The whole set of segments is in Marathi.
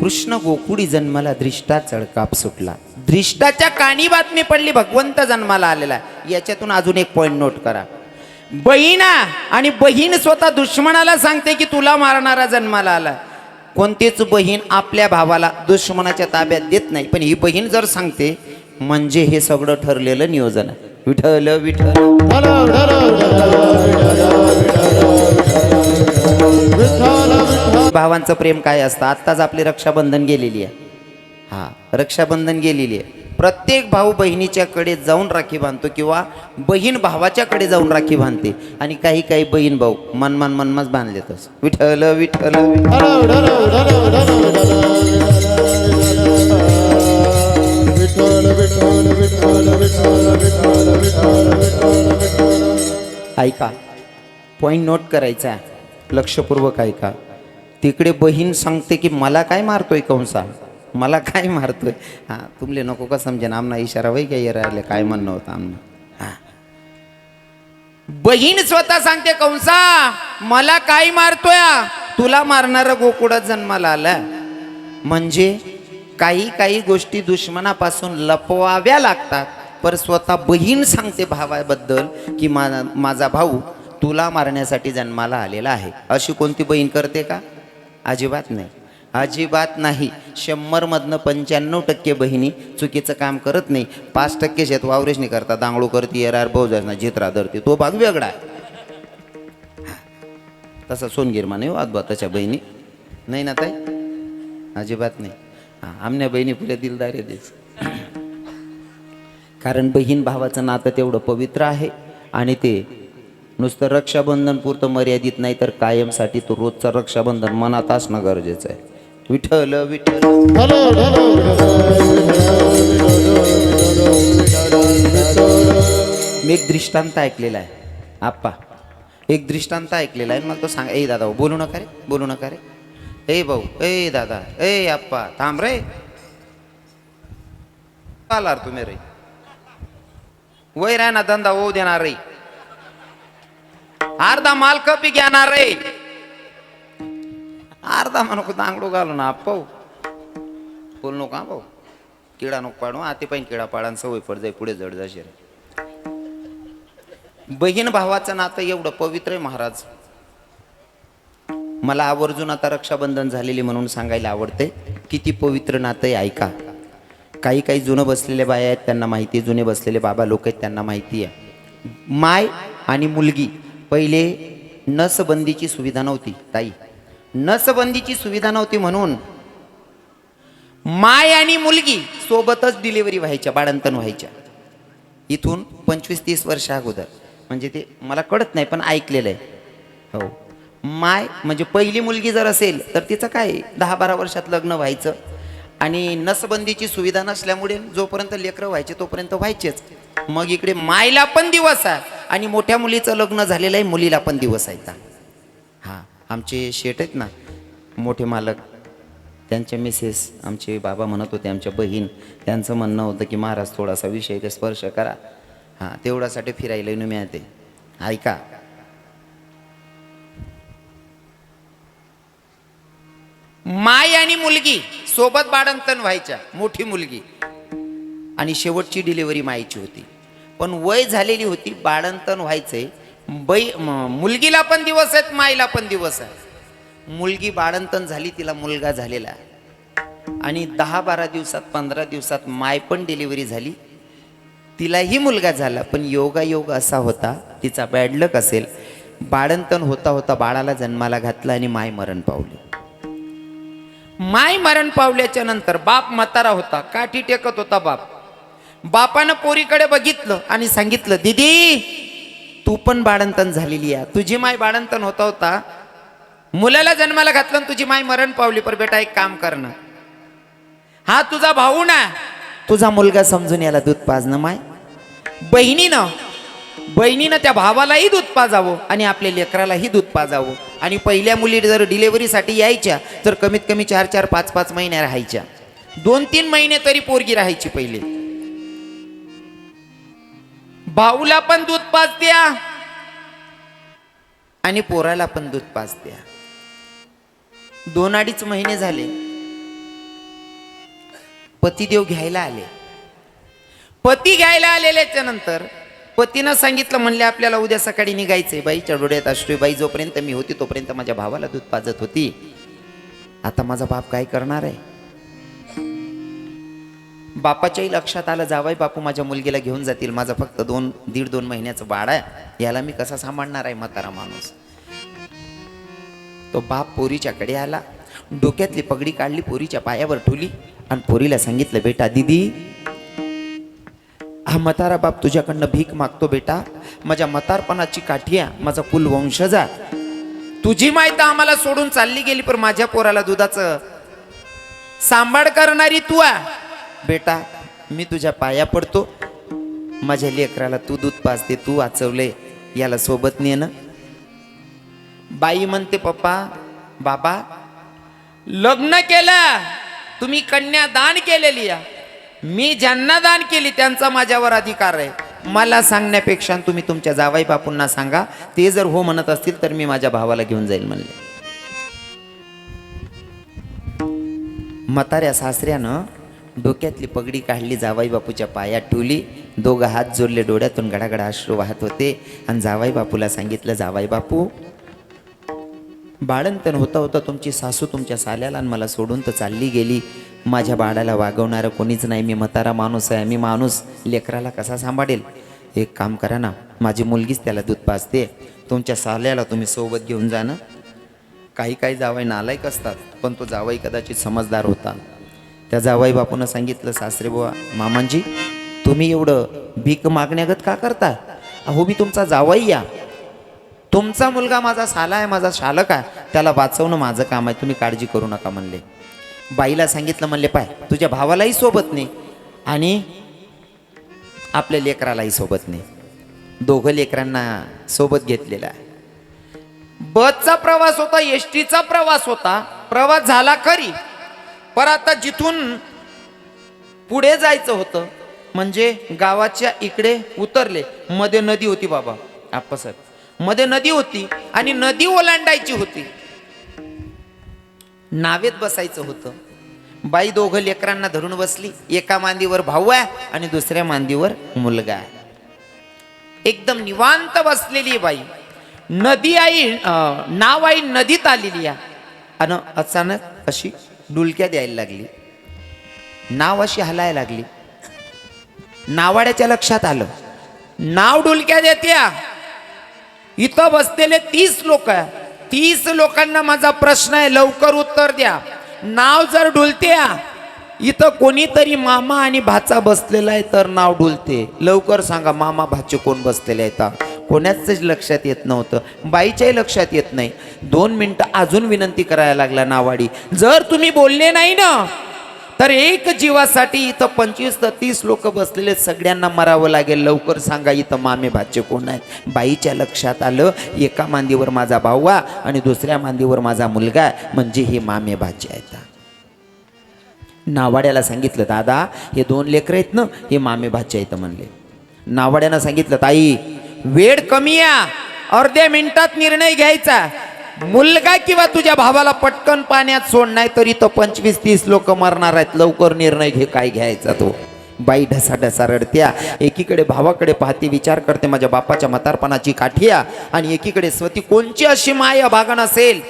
कृष्ण गोकुळी जन्माला दृष्टा चळकाप सुटला दृष्टाच्या कानी बातमी पडली भगवंत जन्माला आलेला याच्यातून अजून एक पॉइंट नोट करा बहिणा आणि बहीण स्वतः दुश्मनाला सांगते की तुला मारणारा जन्माला आला कोणतीच बहीण आपल्या भावाला दुश्मनाच्या ताब्यात देत नाही पण ही बहीण जर सांगते म्हणजे हे सगळं ठरलेलं नियोजन आहे विठल विठल भावांचं प्रेम काय असतं? आत्ताच आपली रक्षाबंधन गेलेली आहे. हा रक्षाबंधन गेलेली आहे. प्रत्येक भाऊ बहिणीच्याकडे जाऊन राखी बांधतो किंवा बहीण भावाच्याकडे जाऊन राखी बांधते. आणि काही काही बहीण भाऊ मनमान मनमाच बांधलेतच विठल विठल ऐका पॉईंट नोट करायचा आहे. लक्षपूर्वक ऐका. तिकडे बहीण सांगते की मला काय मारतोय कंसा मला काय मारतोय? हां तुमले नको का समजेन? आमना इशारा वै काय राहिले काय म्हणणं होतं आमना? हां. बहीण स्वतः सांगते कंसा मला काय मारतोय? तुला मारणार गोकुळात जन्माला आला. म्हणजे काही काही गोष्टी दुश्मनापासून लपवाव्या लागतात. पर स्वतः बहीण सांगते भावाबद्दल की मा माझा भाऊ तुला मारण्यासाठी जन्माला आलेला आहे. अशी कोणती बहीण करते का? अजिबात नाही. अजिबात नाही. शंभरमधनं पंच्याण्णव टक्के बहिणी चुकीचं काम करत नाही. पाच टक्के शेत वावरेच नाही करता दांगळू करते येरार भाऊ जित्रा धरते. तो भाग वेगळा आहे. तसा सोनगिरमा नाही हो, वाद त्याच्या बहिणी. नाही ना ताई? अजिबात नाही. हां आमण्या बहिणी पुढे दिलदार देच कारण बहीण भावाचं नातं तेवढं पवित्र आहे आणि ते नुसतं रक्षाबंधन पुरतं मर्यादित नाही तर कायमसाठी तो रोजचा रक्षाबंधन मनात असणं गरजेचं आहे. विठ्ठल विठ्ठल. मी एक दृष्टांत ऐकलेला आहे. आप्पा एक दृष्टांत ऐकलेला आहे मग तो सांग ए दादा बोलू नका रे बोलू नका रे. ए भाऊ ए दादा ए आप्पा थांब रे. आला तुम्ही रे? वय ना धंदा होऊ देणार रे. अर्धा माल कपी घेणार रे. अर्धा म्हणू दांगडू घालू ना आप्पा बोल नको हा भाऊ किडा नको पाडू आते पण किडा पाडा आणि सवय पड जाई पुढे जड जाशील. बहीण भावाचं नातं एवढं पवित्र आहे महाराज. मला आवर्जून आता रक्षाबंधन झालेली म्हणून सांगायला आवडते. किती पवित्र नातं आहे ऐका. काही काही जुनं बसलेले बाया आहेत त्यांना माहिती आहे. जुने बसलेले बाबा लोक आहेत त्यांना माहिती आहे. माय आणि मुलगी. पहिले नसबंदीची सुविधा नव्हती ताई. नसबंदीची सुविधा नव्हती म्हणून माय आणि मुलगी सोबतच डिलिव्हरी व्हायच्या बाळंतन व्हायच्या. इथून पंचवीस तीस वर्ष अगोदर. म्हणजे ते मला कळत नाही पण ऐकलेलं आहे. हो. माय म्हणजे पहिली मुलगी जर असेल तर तिचं काय दहा बारा वर्षात लग्न व्हायचं? आणि नसबंदीची सुविधा नसल्यामुळे जोपर्यंत लेकरं व्हायचे तोपर्यंत व्हायचेच. मग इकडे मायला पण दिवस आहे. आणि मोठ्या मुलीचं लग्न झालेलं आहे मुलीला पण दिवस आहे हां आमचे शेट आहेत ना मोठे मालक. त्यांचे मिसेस आमचे बाबा म्हणत होते आमच्या बहीण. त्यांचं म्हणणं होतं की महाराज थोडासा विषय ते स्पर्श करा. हां तेवढ्यासाठी फिरायला येऊन मिळते ऐका. माय आणि मुलगी सोबत बाळंतन व्हायच्या मोठी मुलगी. आणि शेवटची डिलिव्हरी मायची होती. पण वय झालेली होती बाळंतन व्हायचंय. बै मुलगीला पण दिवस आहेत माईला पण दिवस आहे मुलगी बाळंतन झाली तिला मुलगा झालेला आहे. आणि दहा बारा दिवसात पंधरा दिवसात माय पण डिलिव्हरी झाली. तिलाही मुलगा झाला पण योगा योग असा होता तिचा बॅडलक असेल. बाळंतन होता होता बाळाला जन्माला घातला आणि माय मरण पावली. माय मरण पावल्याच्या नंतर बाप म्हातारा होता काठी टेकत होता बाप. बापानं पोरीकडे बघितलं आणि सांगितलं दीदी तू पण बाळंतन झालेली आहे. तुझी माय बाळंतन होता होता मुलाला जन्माला घातलं आणि तुझी माय मरण पावली. पर बेटा एक काम करणं हा तुझा भाऊ ना तुझा मुलगा समजून याला दूध पाजणं माय. बहिणीनं बहिणीनं त्या भावालाही दूध पाजावं आणि आपल्या लेकरालाही दूध पाजावं. आणि पहिल्या मुली जर डिलेव्हरीसाठी यायच्या तर कमीत कमी चार चार पाच पाच महिन्या राहायच्या. दोन तीन महिने तरी पोरगी राहायची पहिले. भाऊला पण दूध पाजत्या. आणि पोराला पण दूध पाजत्या. दोन अडीच महिने झाले. पतिदेव घ्यायला आले. पती घ्यायला आलेल्याच्या नंतर पतीनं सांगितलं म्हणले आपल्याला उद्या सकाळी निघायचंय बाईच्या डोळ्यात अश्रू बाई जोपर्यंत मी होती तोपर्यंत माझ्या भावाला दूध पाजत होती. आता माझा बाप काय करणार आहे? बापाच्याही लक्षात आलं जावाय बापू माझ्या मुलगीला घेऊन जातील. माझा फक्त दोन दीड दोन महिन्याचं बाळ आहे. याला मी कसा सांभाळणार आहे म्हातारा माणूस? तो बाप पोरीच्याकडे आला. डोक्यातली पगडी काढली पोरीच्या पायावर ठुली आणि पोरीला सांगितलं बेटा दिदी हा म्हातारा बाप तुझ्याकडनं भीक मागतो बेटा. माझ्या म्हातारपणाची काठिया माझा कुल वंशजा तुझी माहिती आम्हाला सोडून चालली गेली पण माझ्या पोराला दुधाचं सांभाळ करणारी तू आहे. बेटा मी तुझ्या पाया पडतो. माझ्या लेकराला तू दूध पाजते तू वाचवले याला सोबत ने ना बाई म्हणते पप्पा बाबा लग्न केलं तुम्ही कन्या दान केलेली या मी ज्यांना दान केली त्यांचा माझ्यावर अधिकार आहे. मला सांगण्यापेक्षा तुम्ही तुमच्या जावाई बापूंना सांगा ते जर हो म्हणत असतील तर मी माझ्या भावाला घेऊन जाईल म्हणले. म्हाताऱ्या सासऱ्यानं डोक्यातली पगडी काढली जावाई बापूच्या पायात ठेवली. दोघं हात जोडले डोळ्यातून गडागडा अश्रू वाहत होते. आणि जावाई बापूला सांगितलं जावाई बापू बाळंतन होता होता तुमची सासू तुमच्या साल्याला आणि मला सोडून तर चालली गेली. माझ्या बाळाला वागवणारं कोणीच नाही. मी म्हातारा माणूस आहे मी माणूस. लेकराला कसा सांभाळेल? एक काम करा ना माझी मुलगीच त्याला दूध पाजते. तुमच्या साल्याला तुम्ही सोबत घेऊन जा ना. काही काही जावई नालायक असतात पण तो जावई कदाचित समजदार होता. त्या जावाई बापूनं सांगितलं सासरे बुवा मामांजी तुम्ही एवढं भीक मागण्यागत का करता? अहो मी तुमचा जावाई या. तुमचा मुलगा माझा साला आहे माझा शालक आहे. त्याला वाचवणं माझं काम आहे तुम्ही काळजी करू नका म्हणले. बाईला सांगितलं म्हणले पाय तुझ्या भावालाही सोबत नाही आणि आपल्या लेकरालाही सोबत नाही. दोघं लेकरांना सोबत घेतलेला आहे. बसचा प्रवास होता एस टीचा प्रवास होता. प्रवास झाला खरी. पर आता जिथून पुढे जायचं होतं म्हणजे गावाच्या इकडे उतरले. मध्ये नदी होती बाबा आप्पासाहेबमध्ये नदी होती आणि नदी ओलांडायची होती. नावेत बसायचं होतं. बाई दोघं लेकरांना धरून बसली. एका मांदीवर भाऊ आहे आणि दुसऱ्या मांदीवर मुलगा आहे. एकदम निवांत बसलेली बाई. नदी आई अं, नाव आई नदीत आलेली आहे. आणि अचानक अशी डुलक्या द्यायला लागली. नाव अशी हलायला लागली. नावाड्याच्या लक्षात आलं. नाव डुलक्या देत्या इथं बसलेले तीस लोक तीस लोकांना माझा प्रश्न आहे. लवकर उत्तर द्या. नाव जर डुलत्या इथं कोणीतरी मामा आणि भाचा बसलेला आहे तर नाव डुलते. लवकर सांगा मामा भाचे कोण बसलेले आहेत? कोणाचंच लक्षात येत नव्हतं. बाईच्याही लक्षात येत नाही. दोन मिनटं अजून विनंती करायला लागला नावाडी. जर तुम्ही बोलले नाही ना तर एक जीवासाठी इथं पंचवीस तर तीस लोक बसलेले सगळ्यांना मरावं लागेल. लवकर सांगा इथं मामे भाचे कोण आहेत. बाईच्या लक्षात आलं एका मांदीवर माझा भाऊआ आणि दुसऱ्या मांदीवर माझा मुलगा म्हणजे हे मामे भाचे आहेत. नावाड्याला सांगितलं दादा हे दोन लेकर आहेत ना हे मामे भाचे आहेत म्हणले. नावाड्यानं सांगितलं ताई वेळ कमी या. अर्ध्या मिनिटात निर्णय घ्यायचा. मुलगा किंवा तुझ्या भावाला पटकन पाण्यात सोड नाही तरी तो पंचवीस तीस लोक मरणार आहेत. लवकर निर्णय घे काय घ्यायचा तो? बाई ढसा ढसा रडत्या. एकीकडे भावाकडे पाहते विचार करते माझ्या बापाच्या म्हातारपणाची काठिया. आणि एकीकडे स्वती कोणची अशी माया भागण असेल?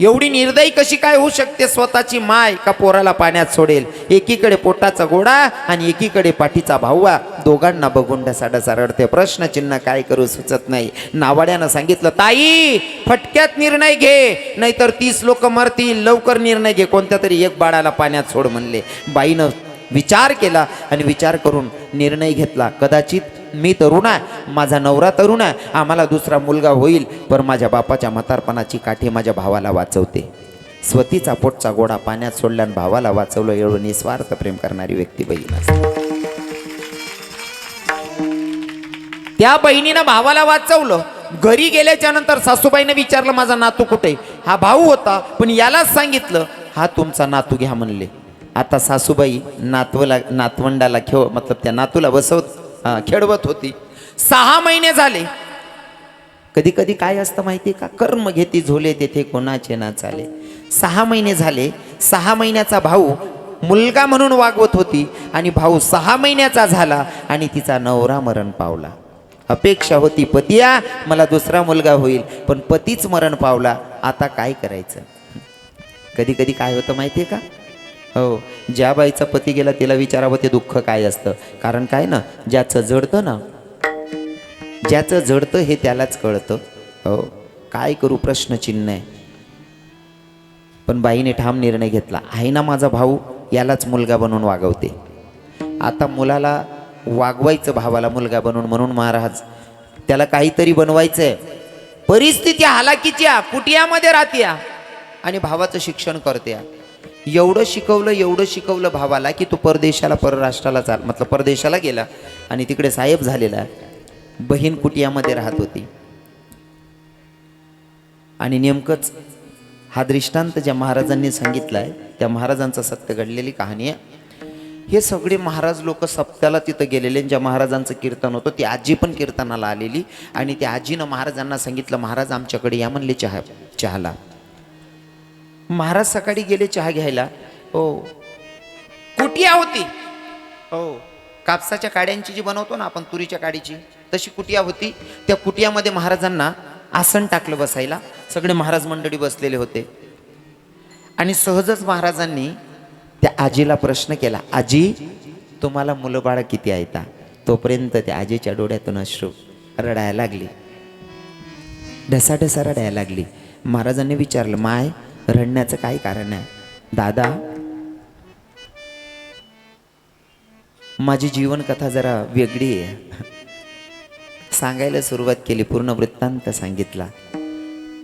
एवढी निर्दयी कशी काय होऊ शकते? स्वतःची माय का पोराला पाण्यात सोडेल. एकीकडे पोटाचा गोडा आणि एकीकडे पाठीचा भाऊआ. दोघांना बघून ढसा रडते. प्रश्नचिन्ह काय करू सुचत नाही. नावाड्यानं सांगितलं ताई फटक्यात निर्णय घे. नाहीतर तीस लोक मरतील. लवकर निर्णय घे. कोणत्या तरी एक बाळाला पाण्यात सोड म्हणले. बाईनं विचार केला आणि विचार करून निर्णय घेतला. कदाचित मी तरुण आहे माझा नवरा तरुण आहे आम्हाला दुसरा मुलगा होईल पण माझ्या बापाच्या म्हातारपणाची काठी माझ्या भावाला वाचवते. स्वतीचा पोटचा गोडा पाण्यात सोडल्यान भावाला वाचवलं एवढं निस्वार्थ प्रेम करणारी व्यक्ती बहीण असते. त्या बहिणीनं भावाला वाचवलं. घरी गेल्याच्यानंतर सासूबाईनं विचारलं माझा नातू कुठे? हा भाऊ होता पण यालाच सांगितलं. हा तुमचा नातू घ्या म्हणले. आता सासूबाई नातवला नातवंडाला खेळ मतलब त्या नातूला बसवत हा खेळवत होती. सहा महिने झाले. कधी कधी काय असतं माहिती का? कर्म घेती झोले तेथे कोणाचे ना चाले. सहा महिने झाले. सहा महिन्याचा भाऊ मुलगा म्हणून वागवत होती आणि भाऊ सहा महिन्याचा झाला आणि तिचा नवरा मरण पावला. अपेक्षा होती पतिया मला दुसरा मुलगा होईल. पण पतीच मरण पावला. आता काय करायचं? कधी कधी काय होतं माहिती आहे का? हो ज्या बाईचा पती गेला तिला विचारावं ते दुःख काय असतं. कारण काय ना ज्याचं जडतं ना ज्याचं जडतं हे त्यालाच कळतं. हो काय करू प्रश्नचिन्ह आहे. पण बाईने ठाम निर्णय घेतला. आहे ना माझा भाऊ यालाच मुलगा बनवून वागवते. आता मुलाला वागवायचं भावाला मुलगा बनवून म्हणून महाराज त्याला काहीतरी बनवायचं आहे परिस्थिती हालाकीच्या कुटियामध्ये राहत्या आणि भावाचं शिक्षण करत्या एवढं शिकवलं एवढं शिकवलं भावाला की तो परदेशाला परराष्ट्राला चाल. मतलब परदेशाला गेला आणि तिकडे साहेब झालेला. बहीण कुटियामध्ये राहत होती. आणि नेमकंच हा दृष्टांत ज्या महाराजांनी सांगितला आहे त्या महाराजांचं सत्य घडलेली कहाणी आहे. हे सगळे महाराज लोक सप्त्याला तिथं गेलेले ज्या महाराजांचं कीर्तन होतं ती आजी पण कीर्तनाला आलेली. आणि त्या आजीनं महाराजांना सांगितलं महाराज आमच्याकडे या म्हणले चहा चहाला. महाराज सकाळी गेले चहा घ्यायला. हो. कुटिया होती हो. कापसाच्या काड्यांची जी बनवतो ना आपण तुरीच्या काडीची तशी कुटिया होती त्या कुटियामध्ये महाराजांना आसन टाकलं बसायला. सगळे महाराज मंडळी बसलेले होते. आणि सहजच महाराजांनी त्या आजीला प्रश्न केला आजी तुम्हाला मुलं बाळ किती आहेत तोपर्यंत त्या आजीच्या डोळ्यातून अश्रू रडायला लागली. ढसाढसा रडायला लागली. महाराजांनी विचारलं माय रडण्याचं काय कारण आहे दादा माझी जीवनकथा जरा वेगळी आहे. सांगायला सुरुवात केली पूर्ण वृत्तांत सांगितला.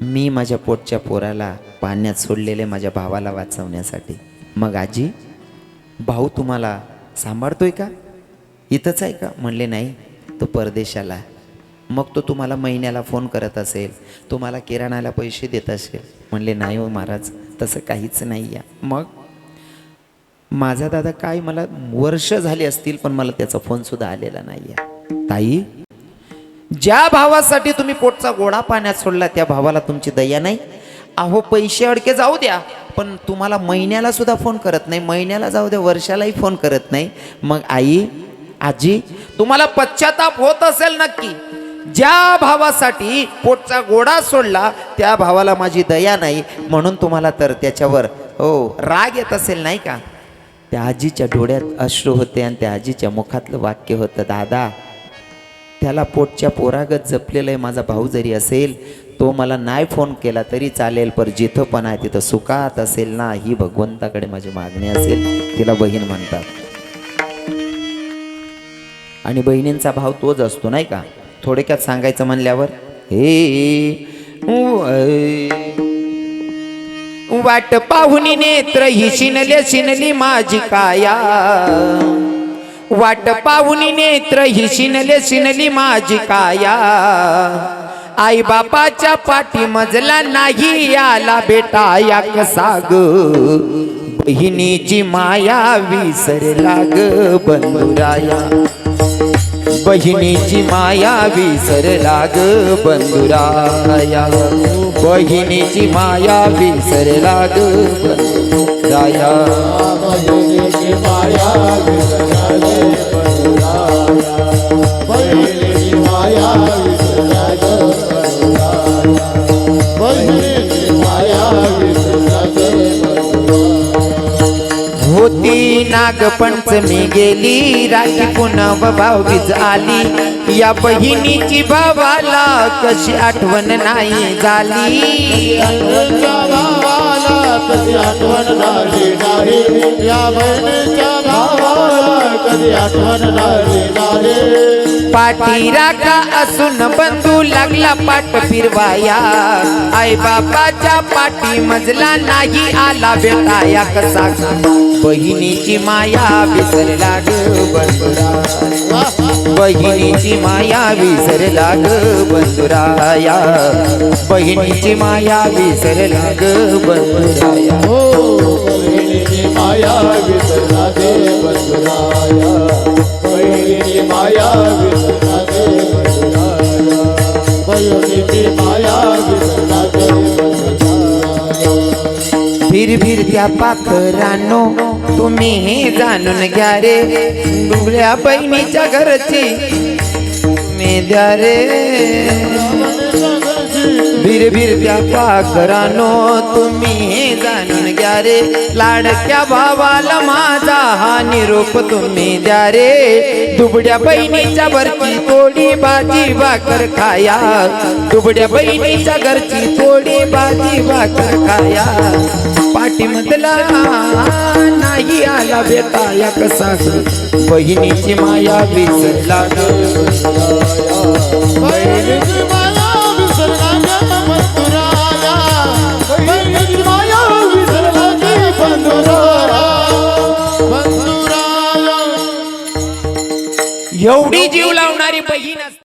मी माझ्या पोटच्या पोराला पाण्यात सोडलेले माझ्या भावाला वाचवण्यासाठी. मग आजी भाऊ तुम्हाला सांभाळतोय का? इथंच आहे का? म्हणले नाही तो परदेशाला आहे. मग तो तुम्हाला महिन्याला फोन करत असेल तुम्हाला किराणाला पैसे देत असेल. म्हणले नाही हो महाराज तसं काहीच नाही आहे मग माझा दादा काय मला वर्ष झाली असतील पण मला त्याचा फोनसुद्धा आलेला नाही आहे ताई ज्या भावासाठी तुम्ही पोटचा गोडा पाण्यात सोडला त्या भावाला तुमची दया नाही? अहो पैसे अडके जाऊ द्या पण तुम्हाला महिन्याला सुद्धा फोन करत नाही महिन्याला जाऊ द्या वर्षालाही फोन करत नाही. मग आई आजी तुम्हाला पश्चाताप होत असेल नक्की ज्या भावासाठी पोटचा गोडा सोडला त्या भावाला माझी दया नाही म्हणून तुम्हाला तर त्याच्यावर हो राग येत असेल नाही का? त्या आजीच्या डोळ्यात अश्रू होते आणि त्या आजीच्या मुखातलं वाक्य होतं दादा त्याला पोटच्या पोरागत जपलेलं आहे माझा भाऊ जरी असेल तो मला नाही फोन केला तरी चालेल पर जिथं पण आहे तिथं सुखात असेल ना ही भगवंताकडे माझी मागणी असेल तिला बहीण म्हणतात. आणि बहिणींचा भाव तोच असतो नाही का? थोडक्यात सांगायचं म्हणल्यावर हे वाट पाहुनी नेत्र ही शिनले शिनली माझी काया. वाट पाहुनी नेत्र ही शिनले शिनली माझी काया. आई बापाच्या पाठी मजला नाही आला बेटा या कसा ग बहिणीची माया विसरला ग बंधुराया. बहिणीची माया विसरला ग बंधुराया. बहिणीची माया विसरला ग बंधुराया. बहिणीची माया विसराले बंधुराया. बहिणीची माया नागपंचमी गेली राखी पुन्हा भाऊबीज आली. या बहिणीची भावाला कशी आठवण नाही झाली. आठवण नाही या बहिणीच्या भावाला कधी आठवण नाही नाही पाठी राखा असून बंधू लागला पाठ फिरवाया. आई बापाच्या पाठी मजला नाही आला बेटा या कसा. बहिणीची माया विसरला ग बंधुरा बहिणीची माया विसरला ग बंधुराया. बहिणीची माया विसरला ग बंधुराया. हो. बहिणीची माया विसरला दे बंधुराया. बहिणीची माया बहिणीची माया फिर भी फिरत्या पाखरानो तुम्ही हे जाणून घ्या रे. दुबळ्या बहिणीच्या घरची तुम्ही द्या रे भिर भिरत्या पाखरानो तुम्ही हे जाणून घ्या रे. लाडक्या भावाला माझा हा निरोप तुम्ही द्या रे. दुबड्या बहिणीच्या वरची थोडी बाजी भाकर खाया. दुबड्या बहिणीच्या घरची थोडी बाजी भाकर खाया. पाठीमधला नाही आला बेताया कसा बहिणीची माया बहिणीची माया विसरला एवढी जीव लावणारी बहीण